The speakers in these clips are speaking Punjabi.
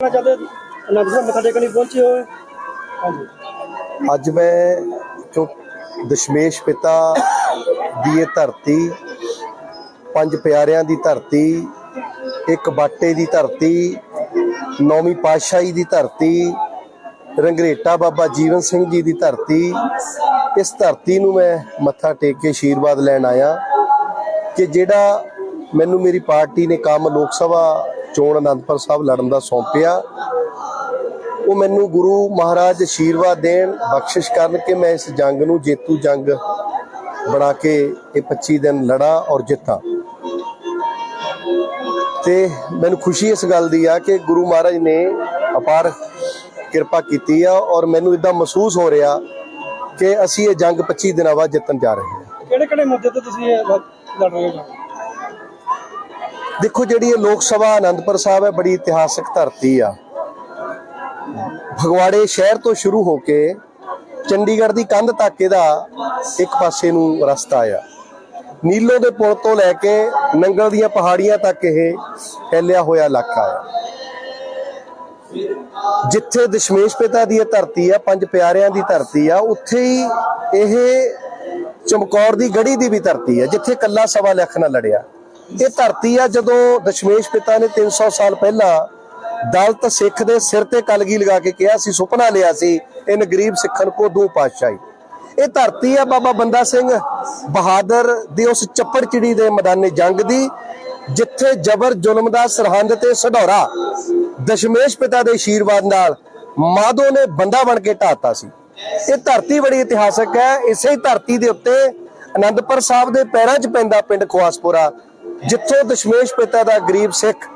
ਚਾਹਤੇ ਅਨੰਦਪੁਰ ਮੱਥਾ ਟੇਕਣ ਲਈ ਪਹੁੰਚੇ ਹੋਏ ਹਾਂਜੀ। ਅੱਜ ਮੈਂ ਜੋ ਦਸ਼ਮੇਸ਼ ਪਿਤਾ ਦੀ ਇਹ ਧਰਤੀ, ਪੰਜ ਪਿਆਰਿਆਂ ਦੀ ਧਰਤੀ, ਇੱਕ ਬਾਟੇ ਦੀ ਧਰਤੀ, ਨੌਵੀਂ ਪਾਤਸ਼ਾਹੀ ਦੀ ਧਰਤੀ, ਰੰਗਰੇਟਾ ਬਾਬਾ ਜੀਵਨ ਸਿੰਘ ਜੀ ਦੀ ਧਰਤੀ, ਇਸ ਧਰਤੀ ਨੂੰ ਮੈਂ ਮੱਥਾ ਟੇਕ ਕੇ ਆਸ਼ੀਰਵਾਦ ਲੈਣ ਆਇਆ ਕਿ ਜਿਹੜਾ ਮੈਨੂੰ ਮੇਰੀ ਪਾਰਟੀ ਨੇ ਕੰਮ ਲੋਕ ਸਭਾ ਚੋਣ ਅਨੰਦਪੁਰ ਸਾਹਿਬ ਲੜਨ ਦਾ ਸੌਂਪਿਆ। ਉਹ ਮੈਨੂੰ ਗੁਰੂ ਮਹਾਰਾਜ ਆਸ਼ੀਰਵਾਦ ਦੇਣ, ਬਖਸ਼ਿਸ਼ ਕਰਨ ਕਿ ਮੈਂ ਇਸ ਜੰਗ ਨੂੰ ਜੇਤੂ ਜੰਗ ਬਣਾ ਕੇ ਇਹ 25 ਦਿਨ ਲੜਾਂ ਔਰ ਜਿੱਤਾਂ। ਤੇ ਮੈਨੂੰ ਖੁਸ਼ੀ ਇਸ ਗੱਲ ਦੀ ਆ ਕਿ ਗੁਰੂ ਮਹਾਰਾਜ ਨੇ ਅਪਾਰ ਕਿਰਪਾ ਕੀਤੀ ਆ ਔਰ ਮੈਨੂੰ ਇਦਾਂ ਮਹਿਸੂਸ ਹੋ ਰਿਹਾ ਕਿ ਅਸੀਂ ਇਹ ਜੰਗ 25 ਦਿਨਾਂ ਬਾਅਦ ਜਿੱਤਣ ਜਾ ਰਹੇ ਹਾਂ। ਕਿਹੜੇ ਕਿਹੜੇ ਮੁੱਦੇ ਤੇ ਤੁਸੀਂ ਲੜ ਰਹੇ ਹੋ? ਦੇਖੋ ਜਿਹੜੀ ਇਹ ਲੋਕ ਸਭਾ ਆਨੰਦਪੁਰ ਸਾਹਿਬ ਹੈ, ਬੜੀ ਇਤਿਹਾਸਕ ਧਰਤੀ ਆ। ਫਗਵਾੜੇ ਸ਼ਹਿਰ ਤੋਂ ਸ਼ੁਰੂ ਹੋ ਕੇ ਚੰਡੀਗੜ੍ਹ ਦੀ ਕੰਧ ਤੱਕ ਇਹਦਾ ਇੱਕ ਪਾਸੇ ਨੂੰ ਰਸਤਾ ਆ। ਨੀਲੋ ਦੇ ਪੁਲ ਤੋਂ ਲੈ ਕੇ ਨੰਗਲ ਦੀਆਂ ਪਹਾੜੀਆਂ ਤੱਕ ਇਹ ਫੈਲਿਆ ਹੋਇਆ ਇਲਾਕਾ ਆ। ਜਿੱਥੇ ਦਸ਼ਮੇਸ਼ ਪਿਤਾ ਦੀ ਇਹ ਧਰਤੀ ਆ, ਪੰਜ ਪਿਆਰਿਆਂ ਦੀ ਧਰਤੀ ਆ, ਉੱਥੇ ਹੀ ਇਹ ਚਮਕੌਰ ਦੀ ਗੜੀ ਦੀ ਵੀ ਧਰਤੀ ਆ, ਜਿੱਥੇ ਕੱਲਾ ਸਵਾ ਲੱਖ ਨਾਲ ਲੜਿਆ। ਇਹ ਧਰਤੀ ਆ ਜਦੋਂ ਦਸ਼ਮੇਸ਼ ਪਿਤਾ ਨੇ 300 ਸਾਲ ਪਹਿਲਾਂ ਦਲਤ ਸਿੱਖ ਦੇ ਸਿਰ ਤੇ ਕਲਗੀ ਲਗਾ ਕੇ ਕਿਹਾ ਸੀ, ਸੁਪਨਾ ਲਿਆ ਸੀ, ਇਨ ਗਰੀਬ ਸਿੱਖਣ ਕੋ ਦੋ ਪਾਤਸ਼ਾਹੀ। ਇਹ ਧਰਤੀ ਆ ਬਾਬਾ ਬੰਦਾ ਸਿੰਘ ਬਹਾਦਰ ਦੀ ਉਸ ਚੱਪੜ ਚਿੜੀ ਦੇ ਮੈਦਾਨੇ ਜੰਗ ਦੀ, ਜਿੱਥੇ ਜਬਰ ਜ਼ੁਲਮ ਦਾ ਸਰਹੰਦ ਤੇ ਸਢੌਰਾ ਦਸ਼ਮੇਸ਼ ਪਿਤਾ ਦੇ ਆਸ਼ੀਰਵਾਦ ਨਾਲ ਮਾਧੋ ਨੇ ਬੰਦਾ ਬਣ ਕੇ ਢਾਤਾ ਸੀ। ਇਹ ਧਰਤੀ ਬੜੀ ਇਤਿਹਾਸਕ ਹੈ। ਇਸੇ ਹੀ ਧਰਤੀ ਦੇ ਉੱਤੇ ਅਨੰਦਪੁਰ ਸਾਹਿਬ ਦੇ ਪੈਰਾਂ 'ਚ ਪੈਂਦਾ ਪਿੰਡ ਖਵਾਸਪੁਰਾ ਜਿੱਥੋਂ ਦਸ਼ਮੇਸ਼ ਪਿਤਾ ਦਾ ਗਰੀਬ ਸਿੱਖ,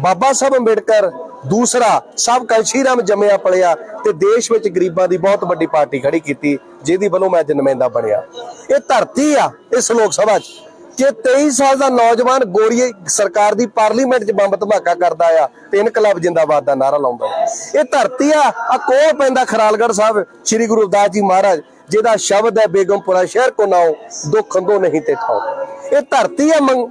ਬਾਬਾ ਸਾਹਿਬ ਅੰਬੇਡਕਰ, ਦੂਸਰਾ ਸਭ ਕਲਸ਼ੀਰਾਮ ਜੰਮਿਆ ਪਲਿਆ ਤੇ ਦੇਸ਼ ਵਿੱਚ ਗਰੀਬਾਂ ਦੀ ਬਹੁਤ ਵੱਡੀ ਪਾਰਟੀ ਖੜੀ ਕੀਤੀ, ਜਿਹਦੀ ਵੱਲੋਂ ਮੈਂ ਅੱਜ ਬਣਿਆ। ਇਹ ਧਰਤੀ ਆ, ਇਸ ਲੋਕ ਸਭਾ 'ਚ। ਕਿ 23 ਸਾਲ ਦਾ ਨੌਜਵਾਨ ਗੋਰੀ ਸਰਕਾਰ ਦੀ ਪਾਰਲੀਮੈਂਟ 'ਚ ਬੰਬ ਧਮਾਕਾ ਕਰਦਾ ਆ, ਤੇ ਇਨਕਲਾਬ ਜਿੰਦਾਬਾਦ ਦਾ ਨਾਰਾ ਲਾਉਂਦਾ ਇਹ ਧਰਤੀ ਆ ਆ ਕੋਲ ਪੈਂਦਾ ਖਰਾਲਗੜ੍ਹ ਸਾਹਿਬ, ਸ੍ਰੀ ਗੁਰੂ ਰਵਿਦਾਸ ਜੀ ਮਹਾਰਾਜ, ਜਿਹਦਾ ਸ਼ਬਦ ਹੈ ਬੇਗਮਪੁਰਾ ਸ਼ਹਿਰ ਕੋ ਨਾਓ ਦੁੱਖ ਹੰਦੋ ਨਹੀਂ ਤੇ ਠਾਓ ਇਹ ਧਰਤੀ ਆ ਮੰਗ-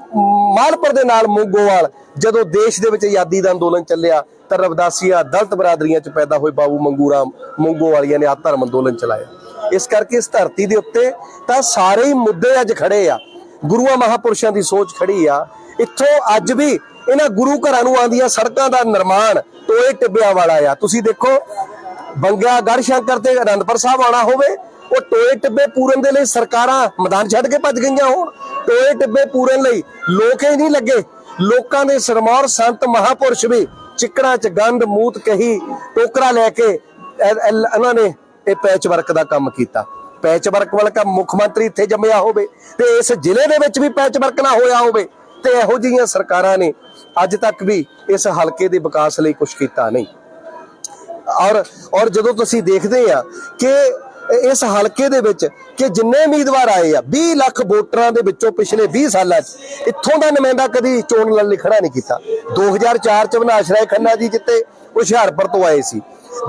ਮਾਲਪੁਰ ਦੇ ਨਾਲ ਮੋਗੋਵਾਲ। ਜਦੋਂ ਦੇਸ਼ ਦੇ ਵਿੱਚ ਆਜ਼ਾਦੀ ਦਾ ਅੰਦੋਲਨ ਚੱਲਿਆ, ਤਾਂ ਰਵਦਾਸੀਆਂ, ਦਲਤ ਬਰਾਦਰੀਆਂ 'ਚ ਪੈਦਾ ਹੋਏ ਬਾਬੂ ਮੰਗੂ ਰਾਮ ਮੰਗੋ ਨੇ ਆ ਧਰਮ ਅੰਦੋਲਨ ਚਲਾਇਆ। ਇਸ ਕਰਕੇ ਇਸ ਧਰਤੀ ਦੇ ਉੱਤੇ ਤਾਂ ਸਾਰੇ ਹੀ ਮੁੱਦੇ ਅੱਜ ਖੜੇ ਆ। ਗੁਰੂਆਂ ਮਹਾਪੁਰਸ਼ਾਂ ਦੀ ਸੋਚ ਖੜੀ ਆ। ਇੱਥੋਂ ਅੱਜ ਵੀ ਇਹਨਾਂ ਗੁਰੂ ਘਰਾਂ ਨੂੰ ਆਂਦੀਆਂ ਸੜਕਾਂ ਦਾ ਨਿਰਮਾਣ ਟੋਏ ਟਿੱਬਿਆਂ ਵਾਲਾ ਆ। ਤੁਸੀਂ ਦੇਖੋ, ਬੰਗਿਆ ਗੜ ਸ਼ੰਕਰ ਤੇ ਅਨੰਦਪੁਰ ਸਾਹਿਬ ਆਣਾ ਹੋਵੇ, ਉਹ ਟੋਏ ਟਿੱਬੇ ਪੂਰਨ ਦੇ ਲਈ ਸਰਕਾਰਾਂ ਮੈਦਾਨ ਛੱਡ ਕੇ ਭੱਜ ਗਈਆਂ ਹੋਣ। ਟੋਏ ਟਿੱਬੇ ਪੂਰਨ ਲਈ ਲੋਕ ਹੀ ਨਹੀਂ ਲੱਗੇ। ਲੋਕਾਂ ਦੇ ਸਰਮੌਰ ਸੰਤ ਮਹਾਪੁਰਸ਼ ਵੀ ਚਿੱਕੜਾਂ ਚ ਗੰਦ, ਮੂਤ, ਕਹੀ, ਟੋਕਰਾ ਲੈ ਕੇ ਇਹਨਾਂ ਨੇ ਇਹ ਪੈਚ ਵਰਕ ਦਾ ਕੰਮ ਕੀਤਾ। ਪੈਚ ਵਰਕ ਵਾਲਾ ਕੰਮ ਮੁੱਖ ਮੰਤਰੀ ਇੱਥੇ ਜੰਮਿਆ ਹੋਵੇ ਤੇ ਇਸ ਜ਼ਿਲ੍ਹੇ ਦੇ ਵਿੱਚ ਵੀ ਪੈਚ ਵਰਕ ਨਾ ਹੋਇਆ ਹੋਵੇ ਤੇ ਇਹੋ ਜਿਹੀਆਂ ਸਰਕਾਰਾਂ ਨੇ ਅੱਜ ਤੱਕ ਵੀ ਇਸ ਹਲਕੇ ਦੇ ਵਿਕਾਸ ਲਈ ਕੁਝ ਕੀਤਾ ਨਹੀਂ। ਔਰ ਔਰ ਜਦੋਂ ਤੁਸੀਂ ਦੇਖਦੇ ਆ ਕਿ ਇਸ ਹਲਕੇ ਦੇ ਵਿੱਚ ਕਿ ਜਿੰਨੇ ਉਮੀਦਵਾਰ ਆਏ ਆ 20 ਲੱਖ ਵੋਟਰਾਂ ਦੇ ਵਿੱਚੋਂ ਪਿਛਲੇ 20 ਸਾਲਾਂ 'ਚ ਇੱਥੋਂ ਦਾ ਨੁਮਾਇੰਦਾ ਕਦੀ ਚੋਣ ਲੜਨ ਲਈ ਖੜਾ ਨਹੀਂ ਕੀਤਾ। 2004 ਚ ਅਵਿਨਾਸ਼ ਰਾਏ ਖੰਨਾ ਜੀ ਜਿੱਤੇ, ਹੁਸ਼ਿਆਰਪੁਰ ਤੋਂ ਆਏ ਸੀ।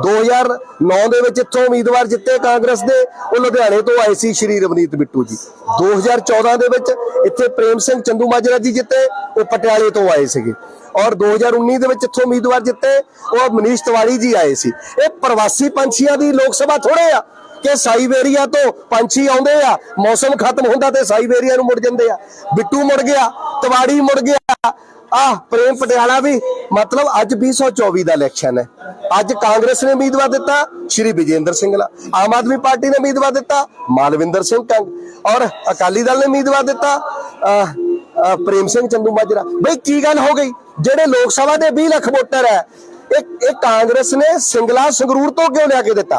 2009 ਦੇ ਵਿੱਚ ਇੱਥੋਂ ਉਮੀਦਵਾਰ ਜਿੱਤੇ ਕਾਂਗਰਸ ਦੇ, ਉਹ ਲੁਧਿਆਣੇ ਤੋਂ ਆਏ ਸੀ ਸ਼੍ਰੀ ਰਵਨੀਤ ਬਿੱਟੂ ਜੀ। 2014 ਦੇ ਵਿੱਚ ਇੱਥੇ ਪ੍ਰੇਮ ਸਿੰਘ ਚੰਦੂ ਮਾਜਰਾ ਜੀ ਜਿੱਤੇ, ਉਹ ਪਟਿਆਲੇ ਤੋਂ ਆਏ ਸੀਗੇ। ਔਰ 2019 ਦੇ ਵਿੱਚ ਇੱਥੋਂ ਉਮੀਦਵਾਰ ਜਿੱਤੇ, ਉਹ ਮਨੀਸ਼ ਤਿਵਾੜੀ ਜੀ ਆਏ ਸੀ। ਇਹ ਪ੍ਰਵਾਸੀ ਪੰਛੀਆਂ ਦੀ ਲੋਕ ਸਭਾ ਥੋੜੇ ਆ। ਕਿ ਸਾਈਬੇਰੀਆ ਤੋਂ ਪੰਛੀ ਆਉਂਦੇ ਆ, ਮੌਸਮ ਖਤਮ ਹੁੰਦਾ ਤੇ ਸਾਈਬੇਰੀਆ ਨੂੰ ਮੁੜ ਜਾਂਦੇ ਆ। ਬਿੱਟੂ ਮੁੜ ਗਿਆ, ਤਿਵਾੜੀ ਮੁੜ ਗਿਆ। ਆਹ, ਪ੍ਰੇਮ ਪਟਿਆਲਾ ਵੀ, ਮਤਲਬ ਅੱਜ 2024 ਦਾ ਇਲੈਕਸ਼ਨ ਹੈ। ਅੱਜ ਕਾਂਗਰਸ ਨੇ ਉਮੀਦਵਾਰ ਦਿੱਤਾ, ਸ਼੍ਰੀ ਵਿਜੇਂਦਰ ਸਿੰਘਲਾ ਆਮ ਆਦਮੀ ਪਾਰਟੀ ਨੇ ਉਮੀਦਵਾਰ ਦਿੱਤਾ, ਮਾਲਵਿੰਦਰ ਸਿੰਘ ਕੰਗ ਔਰ ਅਕਾਲੀ ਦਲ ਨੇ ਉਮੀਦਵਾਰ ਦਿੱਤਾ ਪ੍ਰੇਮ ਸਿੰਘ ਚੰਦੂ ਮਾਜਰਾ। ਬਈ, ਕੀ ਗੱਲ ਹੋ ਗਈ? ਜਿਹੜੇ ਲੋਕ ਸਭਾ ਦੇ 20 ਲੱਖ ਵੋਟਰ ਹੈ, ਇਹ ਇਹ ਕਾਂਗਰਸ ਨੇ ਸਿੰਗਲਾ ਸੰਗਰੂਰ ਤੋਂ ਕਿਉਂ ਲਿਆ ਕੇ ਦਿੱਤਾ?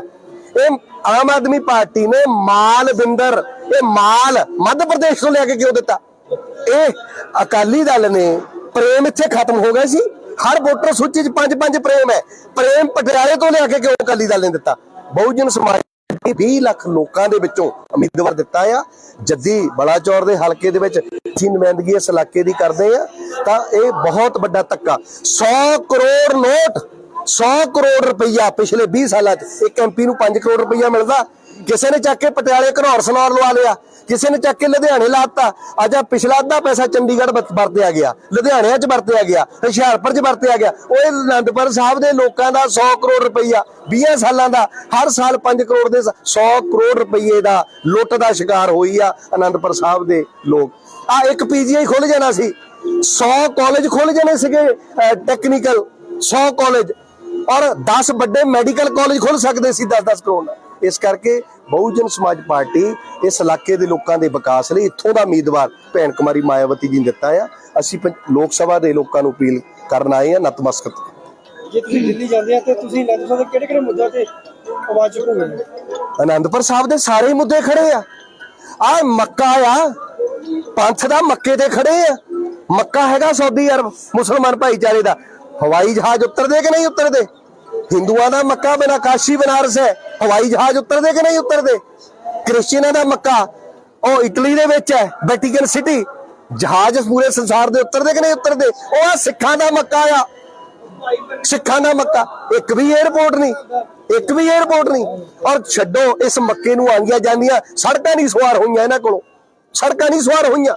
ਇਹ ਆਮ ਆਦਮੀ ਪਾਰਟੀ ਨੇ ਮਾਲਵਿੰਦਰ ਇਹ ਮਾਲ ਮੱਧ ਪ੍ਰਦੇਸ਼ ਤੋਂ ਲਿਆ ਕੇ ਕਿਉਂ ਦਿੱਤਾ? ਇਹ ਅਕਾਲੀ ਦਲ ਨੇ ਪ੍ਰੇਮ ਇੱਥੇ ਖਤਮ ਹੋ ਗਿਆ ਸੀ। ਹਰ ਵੋਟਰ ਸੂਚੀ 'ਚ ਪੰਜ ਪੰਜ ਪ੍ਰੇਮ ਹੈ। ਪ੍ਰੇਮ ਪਟਿਆਲੇ ਤੋਂ ਲਿਆ ਕੇ ਕਿਉਂ ਅਕਾਲੀ ਦਲ ਨੇ ਦਿੱਤਾ? ਬਹੁਜਨ ਸਮਾਜ ਨੇ 20 ਲੱਖ ਲੋਕਾਂ ਦੇ ਵਿੱਚੋਂ ਉਮੀਦਵਾਰ ਦਿੱਤਾ ਆ। ਜੱਦੀ ਬਲਾਚੌਰ ਦੇ ਹਲਕੇ ਦੇ ਵਿੱਚ ਅਸੀਂ ਨੁਮਾਇੰਦਗੀ ਇਸ ਇਲਾਕੇ ਦੀ ਕਰਦੇ ਆ, ਤਾਂ ਇਹ ਬਹੁਤ ਵੱਡਾ ਧੱਕਾ। 100 ਕਰੋੜ ਨੋਟ 100 ਕਰੋੜ ਰੁਪਈਆ ਪਿਛਲੇ 20 ਸਾਲਾਂ 'ਚ ਇੱਕ ਐਮਪੀ ਨੂੰ 5 ਕਰੋੜ ਰੁਪਈਆ ਮਿਲਦਾ। ਕਿਸੇ ਨੇ ਚੱਕ ਕੇ ਪਟਿਆਲੇ ਘਨੌਰ ਸਨੌਰ ਲਵਾ ਲਿਆ। ਕਿਸੇ ਨੇ ਚੱਕ ਕੇ ਲੁਧਿਆਣੇ ਲਾਤਾ ਅੱਜ ਆ ਪਿਛਲਾ ਅੱਧਾ ਪੈਸਾ ਚੰਡੀਗੜ੍ਹ ਵਰਤਿਆ ਗਿਆ। ਲੁਧਿਆਣੇ 'ਚ ਵਰਤਿਆ ਗਿਆ, ਹੁਸ਼ਿਆਰਪੁਰ 'ਚ ਵਰਤਿਆ ਗਿਆ। ਉਹ ਅਨੰਦਪੁਰ ਸਾਹਿਬ ਦੇ ਲੋਕਾਂ ਦਾ 100 ਕਰੋੜ ਰੁਪਈਆ 20 ਸਾਲਾਂ ਦਾ, ਹਰ ਸਾਲ 5 ਕਰੋੜ ਦੇ 100 ਕਰੋੜ ਰੁਪਈਏ ਦਾ ਲੁੱਟ ਦਾ ਸ਼ਿਕਾਰ ਹੋਈ ਆ ਅਨੰਦਪੁਰ ਸਾਹਿਬ ਦੇ ਲੋਕ। ਆ ਇੱਕ ਪੀਜੀਆਈ ਖੁੱਲ ਜਾਣਾ ਸੀ। 100 ਕਾਲਜ ਖੁੱਲ ਜਾਣੇ ਸੀਗੇ ਟੈਕਨੀਕਲ 100 ਕਾਲਜ ਔਰ 10 ਵੱਡੇ ਮੈਡੀਕਲ ਕਾਲਜ ਖੁੱਲ ਸਕਦੇ ਸੀ 10-10 ਕਰੋੜ ਨਾਲ। ਇਸ ਕਰਕੇ ਬਹੁਜਨ ਸਮਾਜ ਪਾਰਟੀ ਇਸ ਇਲਾਕੇ ਦੇ ਲੋਕਾਂ ਦੇ ਵਿਕਾਸ ਲਈ ਇੱਥੋਂ ਦਾ ਉਮੀਦਵਾਰ ਭੈਣ ਕੁਮਾਰੀ ਮਾਇਆਵਤੀ ਜੀ ਨੇ ਦਿੱਤਾ ਆ। ਅਸੀਂ ਲੋਕ ਸਭਾ ਦੇ ਲੋਕਾਂ ਨੂੰ ਅਪੀਲ ਕਰਨ ਆਏ ਆ ਨਤਮਸਤਕ। ਜੇ ਤੁਸੀਂ ਦਿੱਲੀ ਜਾਂਦੇ ਆ ਤੇ ਤੁਸੀਂ ਅਨੰਦਪੁਰ ਦੇ ਕਿਹੜੇ ਕਿਹੜੇ ਮੁੱਦਿਆਂ ਤੇ ਆਵਾਜ਼ ਚੁੱਕੋਗੇ? ਅਨੰਦਪੁਰ ਸਾਹਿਬ ਦੇ ਸਾਰੇ ਹੀ ਮੁੱਦੇ ਖੜੇ ਆ। ਆ ਮੱਕਾ ਆ ਪੰਥ ਦਾ ਮੱਕੇ ਤੇ ਖੜੇ ਆ। ਮੱਕਾ ਹੈਗਾ ਸਾਊਦੀ ਅਰਬ ਮੁਸਲਮਾਨ ਭਾਈਚਾਰੇ ਦਾ। ਹਵਾਈ ਜਹਾਜ਼ ਉਤਰਦੇ ਕਿ ਨਹੀਂ ਉਤਰਦੇ? ਹਿੰਦੂਆਂ ਦਾ ਮੱਕਾ ਬਿਨਾ ਕਾਸ਼ੀ ਬਨਾਰਸ ਹੈ। ਹਵਾਈ ਜਹਾਜ਼ ਉਤਰਦੇ ਕਿ ਨਹੀਂ ਉਤਰਦੇ? ਕ੍ਰਿਸਚੀਅਨਾਂ ਦਾ ਮੱਕਾ, ਉਹ ਇਟਲੀ ਦੇ ਵਿੱਚ ਹੈ, ਵੈਟੀਕਨ ਸਿਟੀ। ਜਹਾਜ਼ ਪੂਰੇ ਸੰਸਾਰ ਦੇ ਉਤਰਦੇ ਕਿ ਨਹੀਂ ਉਤਰਦੇ? ਉਹ ਆ ਸਿੱਖਾਂ ਦਾ ਮੱਕਾ ਆ। ਸਿੱਖਾਂ ਦਾ ਮੱਕਾ। ਇੱਕ ਵੀ 에어ਪੋਰਟ ਨਹੀਂ, ਇੱਕ ਵੀ 에어ਪੋਰਟ ਨਹੀਂ। ਔਰ ਛੱਡੋ, ਇਸ ਮੱਕੇ ਨੂੰ ਆਂਗੀਆਂ ਜਾਂਦੀਆਂ ਸੜਕਾਂ ਨਹੀਂ ਸਵਾਰ ਹੋਈਆਂ ਇਹਨਾਂ ਕੋਲੋਂ। ਸੜਕਾਂ ਨਹੀਂ ਸਵਾਰ ਹੋਈਆਂ।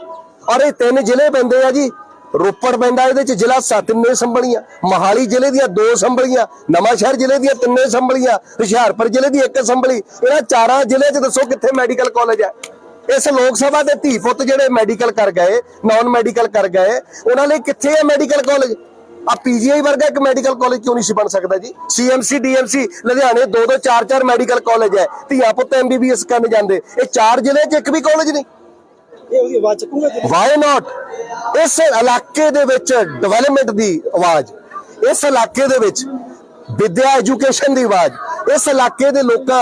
ਔਰ ਇਹ ਤਿੰਨ ਜ਼ਿਲ੍ਹੇ ਪੈਂਦੇ ਆ ਜੀ। ਰੋਪੜ ਪੈਂਦਾ, ਇਹਦੇ ਚ ਜ਼ਿਲ੍ਹਾ ਸੱਤ ਨੇ ਸੰਭਲੀਆਂ, ਮਹਾਲੀ ਜ਼ਿਲ੍ਹੇ ਦੀਆਂ ਦੋ ਸੰਭਲੀਆਂ, ਨਵਾਂਸ਼ਹਿਰ ਜ਼ਿਲ੍ਹੇ ਦੀਆਂ ਤਿੰਨੇ ਸੰਭਲੀਆਂ, ਹੁਸ਼ਿਆਰਪੁਰ ਜ਼ਿਲ੍ਹੇ ਦੀ ਇੱਕ ਸੰਭਲੀ। ਇਹਨਾਂ ਚਾਰਾਂ ਜ਼ਿਲ੍ਹੇ ਚ ਦੱਸੋ ਕਿੱਥੇ ਮੈਡੀਕਲ ਕਾਲਜ ਹੈ? ਇਸ ਲੋਕ ਸਭਾ ਦੇ ਧੀ ਪੁੱਤ ਜਿਹੜੇ ਮੈਡੀਕਲ ਕਰ ਗਏ ਨਾਨ ਮੈਡੀਕਲ ਕਰ ਗਏ, ਉਹਨਾਂ ਲਈ ਕਿੱਥੇ ਹੈ ਮੈਡੀਕਲ ਕਾਲਜ? ਆ ਪੀਜੀਆਈ ਵਰਗਾ ਇੱਕ ਮੈਡੀਕਲ ਕਾਲਜ ਕਿਉਂ ਨਹੀਂ ਸੀ ਬਣ ਸਕਦਾ ਜੀ? ਸੀਐਮਸੀ, ਡੀਐਮਸੀ, ਲੁਧਿਆਣੇ ਦੋ ਦੋ ਚਾਰ ਚਾਰ ਮੈਡੀਕਲ ਕਾਲਜ ਹੈ। ਧੀਆ ਪੁੱਤ ਐਮਬੀਬੀਐਸ ਕਰਨ ਜਾਂਦੇ। ਇਹ ਚਾਰ ਜ਼ਿਲ੍ਹੇ 'ਚ ਇੱਕ ਵੀ ਕਾਲਜ ਨਹੀਂ। ਇਹ ਉਹਦੀ ਆਵਾਜ਼ ਚੁੱਕੂਗਾ ਵਾਈ ਨਾਟ ਇਸ ਇਲਾਕੇ ਦੇ ਵਿੱਚ ਡਿਵੈਲਪਮੈਂਟ ਦੀ ਆਵਾਜ਼, ਇਸ ਇਲਾਕੇ ਦੇ ਵਿੱਚ ਵਿਦਿਆ ਐਜੂਕੇਸ਼ਨ ਦੀ ਆਵਾਜ਼, ਇਸ ਇਲਾਕੇ ਦੇ ਲੋਕਾਂ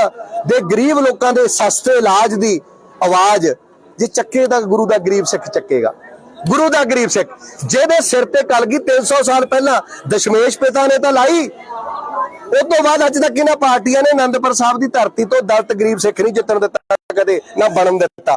ਦੇ ਗਰੀਬ ਲੋਕਾਂ ਦੇ ਸਸਤੇ ਇਲਾਜ ਦੀ ਆਵਾਜ਼, ਜੇ ਚੱਕੇ ਤਾਂ ਗੁਰੂ ਦਾ ਗਰੀਬ ਸਿੱਖ ਚੱਕੇਗਾ। ਗੁਰੂ ਦਾ ਗਰੀਬ ਸਿੱਖ, ਜਿਹਦੇ ਸਿਰ ਤੇ ਕਲਗੀ 300 ਸਾਲ ਪਹਿਲਾਂ ਦਸ਼ਮੇਸ਼ ਪਿਤਾ ਨੇ ਤਾਂ ਲਾਈ। ਉਸ ਤੋਂ ਬਾਅਦ ਅੱਜ ਤੱਕ ਇਹਨਾਂ ਪਾਰਟੀਆਂ ਨੇ ਆਨੰਦਪੁਰ ਸਾਹਿਬ ਦੀ ਧਰਤੀ ਤੋਂ ਦਲਤ ਗਰੀਬ ਸਿੱਖ ਨਹੀਂ ਜਿੱਤਣ ਦਿੱਤਾ, ਕਦੇ ਨਾ ਬਣਨ ਦਿੱਤਾ।